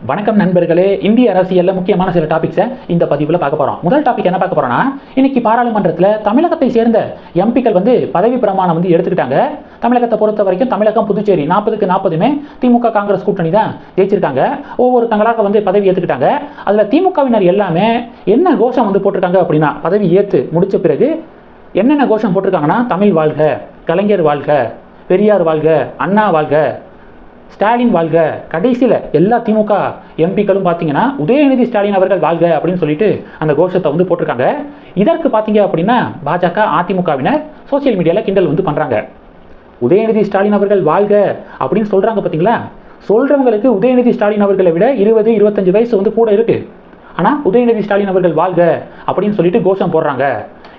வணக்கம் நண்பர்களே இந்திய அரசியலில் முக்கியமான சில டாபிக்ஸை இந்த பதிவில் பார்க்க போகிறோம் முதல் டாபிக் என்ன பார்க்க போகிறோம்னா இன்னைக்கு பாராளுமன்றத்தில் தமிழகத்தை சேர்ந்த எம்பிக்கள் வந்து பதவி பிரமாணம் வந்து எடுத்துக்கிட்டாங்க. தமிழகத்தை பொறுத்த வரைக்கும் தமிழகம் புதுச்சேரி நாற்பதுக்கு நாற்பதுமே திமுக காங்கிரஸ் கூட்டணி தான் ஜெயிச்சிருக்காங்க. ஒவ்வொரு தங்களாக வந்து பதவி ஏற்றுக்கிட்டாங்க அதில் திமுகவினர் எல்லாமே என்ன கோஷம் வந்து போட்டிருக்காங்க அப்படின்னா பதவி ஏற்று முடித்த பிறகு என்னென்ன கோஷம் போட்டிருக்காங்கன்னா தமிழ் வாழ்க கலைஞர் வாழ்க பெரியார் வாழ்க அண்ணா வாழ்க ஸ்டாலின் வாழ்க. கடைசியில் எல்லா திமுக எம்பிக்களும் பார்த்தீங்கன்னா உதயநிதி ஸ்டாலின் அவர்கள் வாழ்க அப்படின்னு சொல்லிட்டு அந்த கோஷத்தை வந்து போட்டிருக்காங்க. இதற்கு பார்த்தீங்க அப்படின்னா பாஜக அதிமுகவினர் சோஷியல் மீடியாவில் கிண்டல் வந்து பண்ணுறாங்க உதயநிதி ஸ்டாலின் அவர்கள் வாழ்க அப்படின்னு சொல்கிறாங்க பார்த்தீங்களா? சொல்கிறவங்களுக்கு உதயநிதி ஸ்டாலின் அவர்களை விட இருபது இருபத்தஞ்சு வயசு வந்து கூட இருக்குது ஆனால் உதயநிதி ஸ்டாலின் அவர்கள் வாழ்க அப்படின்னு சொல்லிட்டு கோஷம் போடுறாங்க.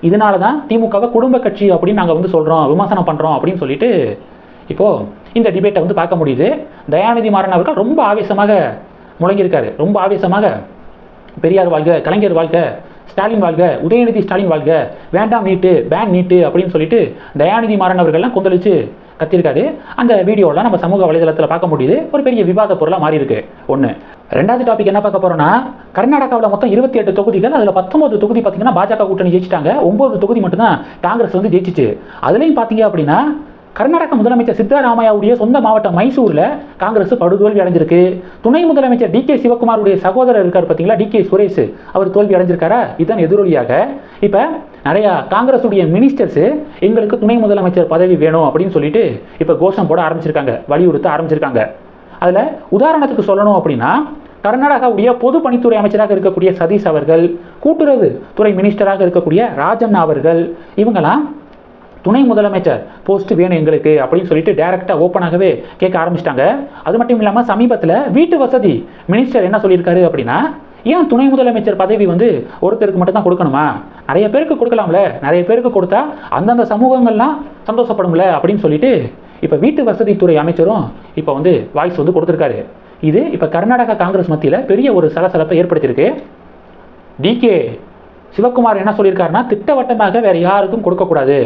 இதனால தான் திமுகவை குடும்ப கட்சி அப்படின்னு நாங்கள் வந்து சொல்கிறோம் விமர்சனம் பண்ணுறோம் அப்படின்னு சொல்லிட்டு இப்போது இந்த டிபேட்டை வந்து பார்க்க முடியுது. தயாநிதி மாறன் அவர்கள் ரொம்ப ஆவேசமாக முழங்கியிருக்காரு. ரொம்ப ஆவேசமாக பெரியார் வாழ்க கலைஞர் வாழ்க ஸ்டாலின் வாழ்க உதயநிதி ஸ்டாலின் வாழ்க வேண்டாம் நீட்டு பேன் நீட்டு அப்படின்னு சொல்லிட்டு தயாநிதி மாறன் அவர்கள்லாம் கொந்தளிச்சு கத்திருக்காரு அந்த வீடியோலாம் நம்ம சமூக வலைதளத்தில் பார்க்க முடியுது. ஒரு பெரிய விவாத பொருளாக மாறி இருக்கு ஒன்று ரெண்டாவது டாபிக் என்ன பார்க்க போறோம்னா கர்நாடகாவில் மொத்தம் இருபத்தி எட்டு தொகுதிகள் அதில் பத்தொன்பது தொகுதி பார்த்தீங்கன்னா பாஜக கூட்டணி ஜெயிச்சிட்டாங்க. ஒன்பது தொகுதி மட்டும்தான் காங்கிரஸ் வந்து ஜெயிச்சிச்சு. அதுலேயும் பார்த்தீங்க அப்படின்னா கர்நாடக முதலமைச்சர் சித்தராமையாவுடைய சொந்த மாவட்டம் மைசூரில் காங்கிரஸ் படுதோல்வி அடைஞ்சிருக்கு. துணை முதலமைச்சர் டி கே சிவகுமாருடைய சகோதரர் இருக்கார் பார்த்தீங்களா? டி கே சுரேஷ் அவர் தோல்வி அடைஞ்சிருக்காரா? இதன் எதிரொலியாக. இப்போ நிறையா காங்கிரஸுடைய மினிஸ்டர்ஸ் எங்களுக்கு துணை முதலமைச்சர் பதவி வேணும் அப்படின்னு சொல்லிட்டு இப்போ கோஷம் போட ஆரம்பிச்சிருக்காங்க. வலியுறுத்த ஆரம்பிச்சிருக்காங்க. அதில் உதாரணத்துக்கு சொல்லணும் அப்படின்னா கர்நாடகாவுடைய பொது பணித்துறை அமைச்சராக இருக்கக்கூடிய சதீஷ் அவர்கள் கூட்டுறவு துறை மினிஸ்டராக இருக்கக்கூடிய ராஜண்ணா அவர்கள் இவங்கெல்லாம் துணை முதலமைச்சர் போஸ்ட் வேணும் எங்களுக்கு அப்படின்னு சொல்லிட்டு டேரெக்டாக ஓப்பனாகவே கேட்க ஆரம்பிச்சிட்டாங்க. அது மட்டும் இல்லாமல் சமீபத்தில் வீட்டு வசதி மினிஸ்டர் என்ன சொல்லியிருக்காரு அப்படின்னா ஏன் துணை முதலமைச்சர் பதவி வந்து ஒருத்தருக்கு மட்டும் தான் கொடுக்கணுமா? நிறைய பேருக்கு கொடுக்கலாம்ல. நிறைய பேருக்கு கொடுத்தா அந்தந்த சமூகங்கள்லாம் சந்தோஷப்படும்ல அப்படின்னு சொல்லிட்டு இப்போ வீட்டு வசதித்துறை அமைச்சரும் இப்போ வந்து வாய்ஸ் வந்து கொடுத்துருக்காரு. இது இப்போ கர்நாடகா காங்கிரஸ் மத்தியில் பெரிய ஒரு சலசலப்பை ஏற்படுத்தியிருக்கு. டிகே சிவகுமார் என்ன சொல்லியிருக்காருன்னா திட்டவட்டமாக வேறு யாருக்கும் கொடுக்கக்கூடாது.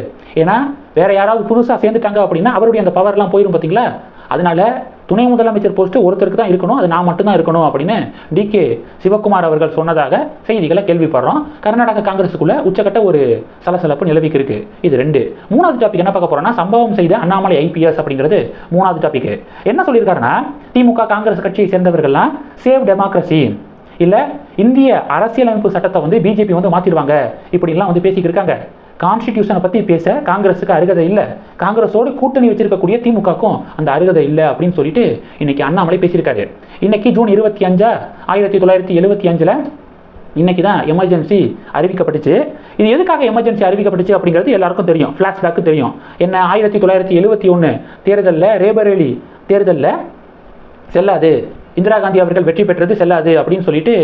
ஏன்னா வேற யாராவது புதுசாக சேர்ந்துட்டாங்க அப்படின்னா அவருடைய அந்த பவர்லாம் போயிடும் பார்த்தீங்களா அதனால துணை முதலமைச்சர் போஸ்ட் ஒருத்தருக்கு தான் இருக்கணும் அது நான் மட்டும்தான் இருக்கணும் அப்படின்னு டி கே சிவகுமார் அவர்கள் சொன்னதாக செய்திகளை கேள்விப்படுறோம். கர்நாடக காங்கிரஸுக்குள்ள உச்சக்கட்ட ஒரு சலசலப்பு நிலவிக்கு இருக்கு. இது ரெண்டு. மூணாவது டாபிக் என்ன பார்க்க போறோம்னா சம்பவம் செய்த அண்ணாமலை ஐபிஎஸ் அப்படிங்கிறது மூணாவது டாபிக் என்ன சொல்லியிருக்காருன்னா திமுக காங்கிரஸ் கட்சியை சேர்ந்தவர்கள்லாம் சேவ் டெமோக்ரஸி இல்லை இந்திய அரசியலமைப்பு சட்டத்தை வந்து பிஜேபி வந்து மாற்றிடுவாங்க இப்படிலாம் வந்து பேசிக்கிட்டு இருக்காங்க. கான்ஸ்டிடியூஷனை பற்றி பேச காங்கிரஸுக்கு அருகதை இல்லை. காங்கிரஸோடு கூட்டணி வச்சிருக்கக்கூடிய திமுகக்கும் அந்த அருகதை இல்லை அப்படின்னு சொல்லிட்டு இன்னைக்கு அண்ணாமலை பேசியிருக்காரு. இன்னைக்கு ஜூன் இருபத்தி அஞ்சா? ஆயிரத்தி தொள்ளாயிரத்தி எழுபத்தி அஞ்சில் இன்னைக்கு தான் எமர்ஜென்சி அறிவிக்கப்பட்டுச்சு. இது எதுக்காக எமர்ஜென்சி அறிவிக்கப்பட்டுச்சு அப்படிங்கிறது எல்லாருக்கும் தெரியும். ஃப்ளாஷ்பேக்கு தெரியும். என்ன ஆயிரத்தி தொள்ளாயிரத்தி எழுபத்தி ஒன்று தேர்தலில் ரேபரேலி தேர்தலில் செல்லாது. இந்திரா காந்தி அவர்கள் வெற்றி பெற்றது செல்லாது அப்படின்னு சொல்லிட்டு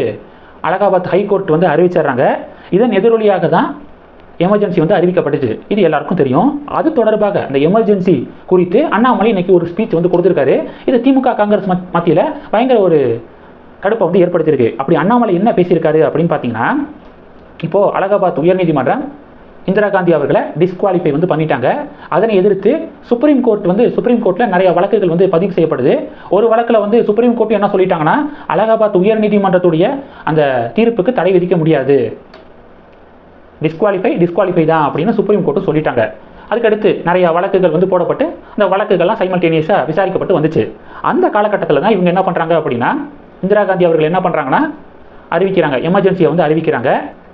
அலகாபாத் ஹைகோர்ட் வந்து அறிவிச்சிடுறாங்க. இதன் எதிரொலியாக தான் எமர்ஜென்சி வந்து அறிவிக்கப்பட்டுச்சு. இது எல்லாருக்கும் தெரியும். அது தொடர்பாக அந்த எமர்ஜென்சி குறித்து அண்ணாமலை இன்னைக்கு ஒரு ஸ்பீச் வந்து கொடுத்துருக்காரு. இது திமுக காங்கிரஸ் மத்தியில் பயங்கர ஒரு கடுப்பை வந்து ஏற்படுத்தியிருக்கு. அப்படி அண்ணாமலை என்ன பேசியிருக்காரு அப்படின்னு பார்த்தீங்கன்னா இப்போது அலகாபாத் உயர்நீதிமன்றம் இந்திரா காந்தி அவர்களை டிஸ்குவாலிஃபை வந்து பண்ணிட்டாங்க. அதனை எதிர்த்து சுப்ரீம் கோர்ட் வந்து சுப்ரீம் கோர்ட்டில் நிறைய வழக்குகள் வந்து பதிவு செய்யப்படுது. ஒரு வழக்கில் வந்து சுப்ரீம் கோர்ட் என்ன சொல்லிட்டாங்கன்னா அலகாபாத் உயர்நீதிமன்றத்துடைய அந்த தீர்ப்புக்கு தடை விதிக்க முடியாது. டிஸ்குவாலிஃபை டிஸ்குவாலிஃபை தான் அப்படின்னு சுப்ரீம் கோர்ட்டும் சொல்லிட்டாங்க. அதுக்கடுத்து நிறைய வழக்குகள் வந்து போடப்பட்டு அந்த வழக்குகள்லாம் சைமல்டேனியஸாக விசாரிக்கப்பட்டு வந்துச்சு. அந்த காலகட்டத்தில் தான் இவங்க என்ன பண்ணுறாங்க அப்படின்னா இந்திரா காந்தி அவர்கள் என்ன பண்ணுறாங்கன்னா அறிவிக்கிறாங்க. எமர்ஜென்சியை வந்து அறிவிக்கிறாங்க.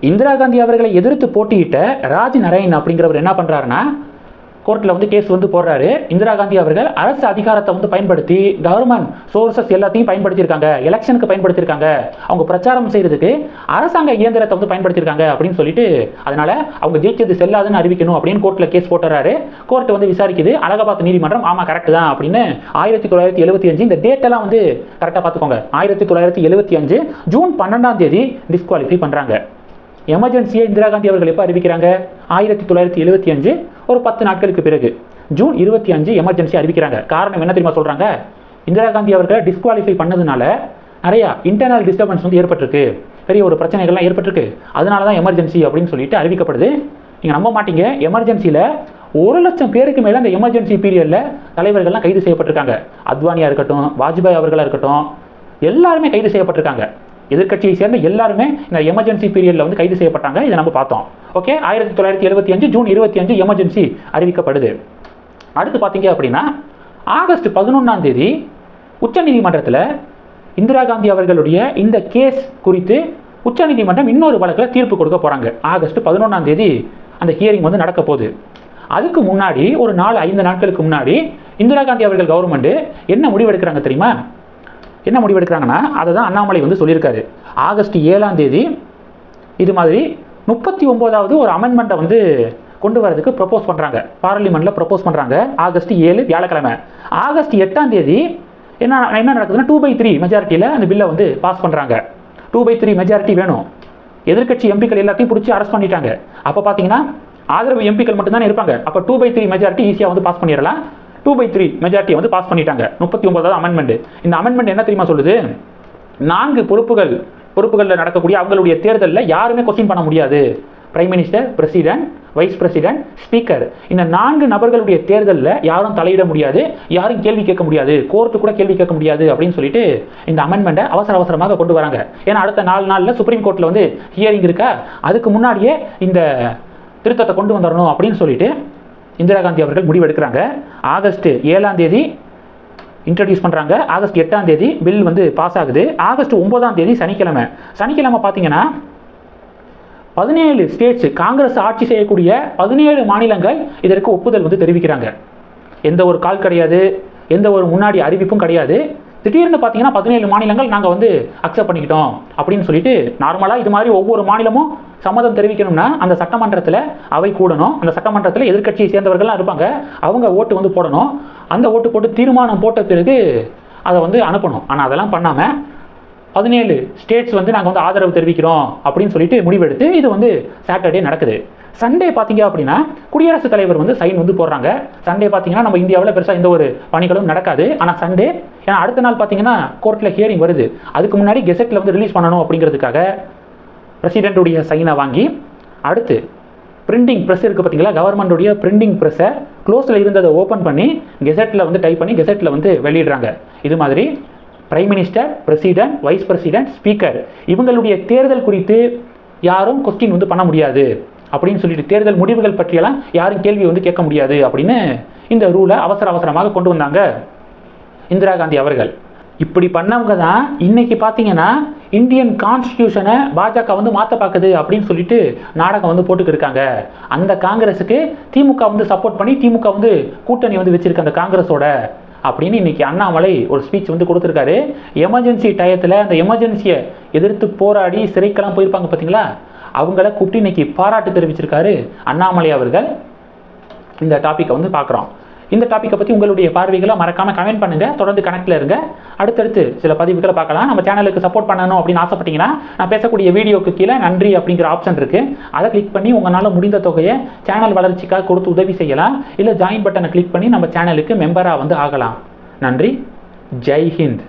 இந்திரா காந்தி அவர்களை எதிர்த்து போட்டியிட்ட ராஜ் நரேன் அப்படிங்கிறவர் என்ன பண்ணுறாருன்னா கோர்ட்டில் வந்து கேஸ் வந்து போடுறாரு. இந்திரா காந்தி அவர்கள் அரசு அதிகாரத்தை வந்து பயன்படுத்தி கவர்மெண்ட் சோர்சஸ் எல்லாத்தையும் பயன்படுத்தியிருக்காங்க. எலெக்ஷனுக்கு பயன்படுத்தியிருக்காங்க. அவங்க பிரச்சாரம் செய்கிறதுக்கு அரசாங்க இயந்திரத்தை வந்து பயன்படுத்தியிருக்காங்க அப்படின்னு சொல்லிட்டு அதனால அவங்க ஜெயிச்சது செல்லாதுன்னு அறிவிக்கணும் அப்படின்னு கோர்ட்டில் கேஸ் போட்டுறாரு. கோர்ட் வந்து விசாரிக்குது. அலகாபாத் நீதிமன்றம் ஆமாம் கரெக்ட் தான் அப்படின்னு ஆயிரத்தி தொள்ளாயிரத்தி எழுபத்தி அஞ்சு இந்த டேட்டெல்லாம் வந்து கரெக்டாக பார்த்துக்கோங்க. ஆயிரத்தி தொள்ளாயிரத்தி எழுபத்தி அஞ்சு ஜூன் பன்னெண்டாம் தேதி டிஸ்குவாலிஃபை பண்ணுறாங்க எமர்ஜென்சியை இந்திரா காந்தி அவர்கள் எப்போ அறிவிக்கிறாங்க? ஆயிரத்தி தொள்ளாயிரத்தி எழுபத்தி அஞ்சு ஒரு பத்து நாட்களுக்கு பிறகு. ஜூன் இருபத்தி அஞ்சு எமர்ஜென்சி அறிவிக்கிறாங்க. காரணம் என்ன தெரியுமா சொல்கிறாங்க இந்திரா காந்தி அவர்களை டிஸ்குவாலிஃபை பண்ணதுனால நிறையா இன்டர்னல் டிஸ்டர்பன்ஸ் வந்து ஏற்பட்டிருக்கு. பெரிய ஒரு பிரச்சனைகள்லாம் ஏற்பட்டிருக்கு. அதனால தான் எமர்ஜென்சி அப்படின்னு சொல்லிட்டு அறிவிக்கப்படுது. நீங்கள் நம்ப மாட்டீங்க. எமர்ஜென்சியில் ஒரு லட்சம் பேருக்கு மேலே அந்த எமர்ஜென்சி பீரியடில் தலைவர்கள்லாம் கைது செய்யப்பட்டிருக்காங்க. அத்வானியாக இருக்கட்டும் வாஜ்பாய் அவர்களாக இருக்கட்டும் எல்லாருமே கைது செய்யப்பட்டிருக்காங்க. எதிர்கட்சியை சேர்ந்த எல்லாருமே இந்த எமர்ஜென்சி பீரியடில் வந்து கைது செய்யப்பட்டாங்க. இதை நம்ம பார்த்தோம். ஓகே ஆயிரத்தி தொள்ளாயிரத்தி எழுபத்தி அஞ்சு ஜூன் இருபத்தி அஞ்சு எமர்ஜென்சி அறிவிக்கப்படுது. அடுத்து பார்த்தீங்க அப்படின்னா ஆகஸ்ட் பதினொன்றாம் தேதி உச்சநீதிமன்றத்தில் இந்திரா காந்தி அவர்களுடைய இந்த கேஸ் குறித்து உச்சநீதிமன்றம் இன்னொரு வழக்கில் தீர்ப்பு கொடுக்க போகிறாங்க ஆகஸ்ட் பதினொன்றாம் தேதி அந்த ஹியரிங் வந்து நடக்க போகுது. அதுக்கு முன்னாடி ஒரு நாலு ஐந்து நாட்களுக்கு முன்னாடி இந்திரா காந்தி அவர்கள் கவர்மெண்ட் என்ன முடிவெடுக்கிறாங்க தெரியுமா? என்ன முடிவெடுக்கிறாங்கன்னா அதை தான் அண்ணாமலை வந்து சொல்லியிருக்காரு. ஆகஸ்ட் ஏழாம் தேதி இது மாதிரி முப்பத்தி ஒம்போதாவது ஒரு அமெண்ட்மெண்ட்டை வந்து கொண்டு வரதுக்கு ப்ரப்போஸ் பண்ணுறாங்க பார்லிமெண்ட்டில் ப்ரப்போஸ் பண்ணுறாங்க ஆகஸ்ட் ஏழு வியாழக்கிழமை. ஆகஸ்ட் எட்டாம் தேதி என்ன என்ன நடக்குதுன்னா டூ பை த்ரீ மெஜாரிட்டியில் அந்த பில்லை வந்து பாஸ் பண்ணுறாங்க டூ பை த்ரீ மெஜாரிட்டி வேணும். எதிர்க்கட்சி எம்பிக்கள் எல்லாத்தையும் பிடிச்சி அரெஸ்ட் பண்ணிட்டாங்க. அப்போ பார்த்தீங்கன்னா ஆதரவு எம்பிக்கள் மட்டும்தான் இருப்பாங்க. அப்போ டூ பை த்ரீ மெஜாரிட்டி ஈஸியாக வந்து பாஸ் பண்ணிடலாம். டூ பை த்ரீ மெஜாரிட்டியை வந்து பாஸ் பண்ணிட்டாங்க. முப்பத்தி ஒன்பதாவது அமெண்ட்மெண்ட் இந்த அமெண்ட்மெண்ட் என்ன தெரியுமா சொல்லுது? நான்கு பொறுப்புகள் பொறுப்புகளில் நடக்கக்கூடிய அவங்களுடைய தேர்தலில் யாருமே கொஸ்டின் பண்ண முடியாது. Prime minister president vice president speaker இந்த நான்கு நபர்களுடைய தேர்தலில் யாரும் தலையிட முடியாது. யாரும் கேள்வி கேட்க முடியாது. கோர்ட்டு கூட கேள்வி கேட்க முடியாது அப்படின்னு சொல்லிட்டு இந்த அமெண்ட்மெண்ட்டை அவசர அவசரமாக கொண்டு வராங்க. ஏன்னா அடுத்த நாலு நாளில் சுப்ரீம் கோர்ட்டில் வந்து ஹியரிங் இருக்கா? அதுக்கு முன்னாடியே இந்த திருத்தத்தை கொண்டு வந்துடணும் அப்படின்னு சொல்லிட்டு இந்திரா காந்தி அவர்கள் முடிவெடுக்கிறாங்க. ஆகஸ்ட் ஏழாம் தேதி இன்ட்ரடியூஸ் பண்ணுறாங்க ஆகஸ்ட் எட்டாம் தேதி பில் வந்து பாஸ் ஆகுது. ஆகஸ்ட் ஒன்பதாம் தேதி சனிக்கிழமை. சனிக்கிழமை பார்த்தீங்கன்னா பதினேழு ஸ்டேட்ஸ் காங்கிரஸ் ஆட்சி செய்யக்கூடிய பதினேழு மாநிலங்கள் இதற்கு ஒப்புதல் வந்து தெரிவிக்கிறாங்க. எந்த ஒரு கால் கிடையாது. எந்த ஒரு முன்னாடி அறிவிப்பும் கிடையாது. திடீர்னு பார்த்தீங்கன்னா பதினேழு மாநிலங்கள் நாங்கள் வந்து அக்செப்ட் பண்ணிக்கிட்டோம் அப்படின்னு சொல்லிட்டு நார்மலாக இது மாதிரி ஒவ்வொரு மாநிலமும் சம்மதம் தெரிவிக்கணும்னா அந்த சட்டமன்றத்தில் அவை கூடணும். அந்த சட்டமன்றத்தில் எதிர்க்கட்சியை சேர்ந்தவர்கள்லாம் இருப்பாங்க. அவங்க ஓட்டு வந்து போடணும். அந்த ஓட்டு போட்டு தீர்மானம் போட்ட பிறகு அதை வந்து அனுப்பணும். ஆனால் அதெல்லாம் பண்ணாமல் பதினேழு ஸ்டேட்ஸ் வந்து நாங்கள் வந்து ஆதரவு தெரிவிக்கிறோம் அப்படின்னு சொல்லிட்டு முடிவெடுத்து இது வந்து சாட்டர்டே நடக்குது. சண்டே பார்த்தீங்க அப்படின்னா குடியரசுத் தலைவர் வந்து சைன் வந்து போடுறாங்க. சண்டே பார்த்தீங்கன்னா நம்ம இந்தியாவில் பெருசாக எந்த ஒரு பணிகளும் நடக்காது. ஆனால் சண்டே ஏன்னா அடுத்த நாள் பார்த்தீங்கன்னா கோர்ட்டில் ஹியரிங் வருது. அதுக்கு முன்னாடி கெசட்டில் வந்து ரிலீஸ் பண்ணணும் அப்படிங்கிறதுக்காக பிரசிடெண்ட்டுடைய சைனை வாங்கி அடுத்து பிரிண்டிங் ப்ரெஸ் இருக்குது பார்த்தீங்களா கவர்மெண்ட்டுடைய பிரிண்டிங் ப்ரெஸ்ஸை க்ளோஸில் இருந்ததை ஓப்பன் பண்ணி கெசட்டில் வந்து டைப் பண்ணி கெசட்டில் வந்து வெளியிடுறாங்க. இது மாதிரி prime minister president vice president speaker இவங்களுடைய தேர்தல் குறித்து யாரும் கொஸ்டின் வந்து பண்ண முடியாது. அப்படின்னு சொல்லிட்டு தேர்தல் முடிவுகள் பற்றியெல்லாம் யாரும் கேள்வி வந்து கேட்க முடியாது அப்படின்னு இந்த ரூலை அவசர அவசரமாக கொண்டு வந்தாங்க. இந்திரா காந்தி அவர்கள். இப்படி பண்ணவங்க தான் இன்னைக்கு பார்த்தீங்கன்னா இந்தியன் கான்ஸ்டியூஷனை பாஜக வந்து மாற்ற பார்க்குது அப்படின்னு சொல்லிட்டு நாடகம் வந்து போட்டுக்கிட்டு இருக்காங்க. அந்த காங்கிரஸுக்கு திமுக வந்து சப்போர்ட் பண்ணி திமுக வந்து கூட்டணி வந்து வச்சிருக்க அந்த காங்கிரஸோட. அப்படின்னு இன்னைக்கு அண்ணாமலை ஒரு ஸ்பீச் வந்து கொடுத்துருக்காரு. எமர்ஜென்சி டயத்தில் அந்த எமர்ஜென்சியை எதிர்த்து போராடி சிறைக்கெல்லாம் போயிருப்பாங்க பார்த்தீங்களா அவங்கள கூப்பிட்டு இன்னைக்கு பாராட்டு தெரிவிச்சிருக்காரு அண்ணாமலை அவர்கள். இந்த டாப்பிக்கை வந்து பார்க்குறோம். இந்த டாப்பிக்கை பற்றி உங்களுடைய பார்வைகளை மறக்காமல் கமெண்ட் பண்ணுங்கள் தொடர்ந்து கனெக்டில் இருங்க. அடுத்தடுத்து சில பதிவுகளை பார்க்கலாம். நம்ம சேனலுக்கு சப்போர்ட் பண்ணணும் அப்படின்னு ஆசைப்பட்டீங்கன்னா நான் பேசக்கூடிய வீடியோக்கு கீழே நன்றி அப்படிங்கிற ஆப்ஷன் இருக்குது அதை கிளிக் பண்ணி உங்களால் முடிந்த தொகையை சேனல் வளர்ச்சிக்காக கொடுத்து உதவி செய்யலாம். இல்லை ஜாயின் பட்டனை கிளிக் பண்ணி நம்ம சேனலுக்கு மெம்பராக வந்து ஆகலாம். நன்றி. ஜெய் ஹிந்த்.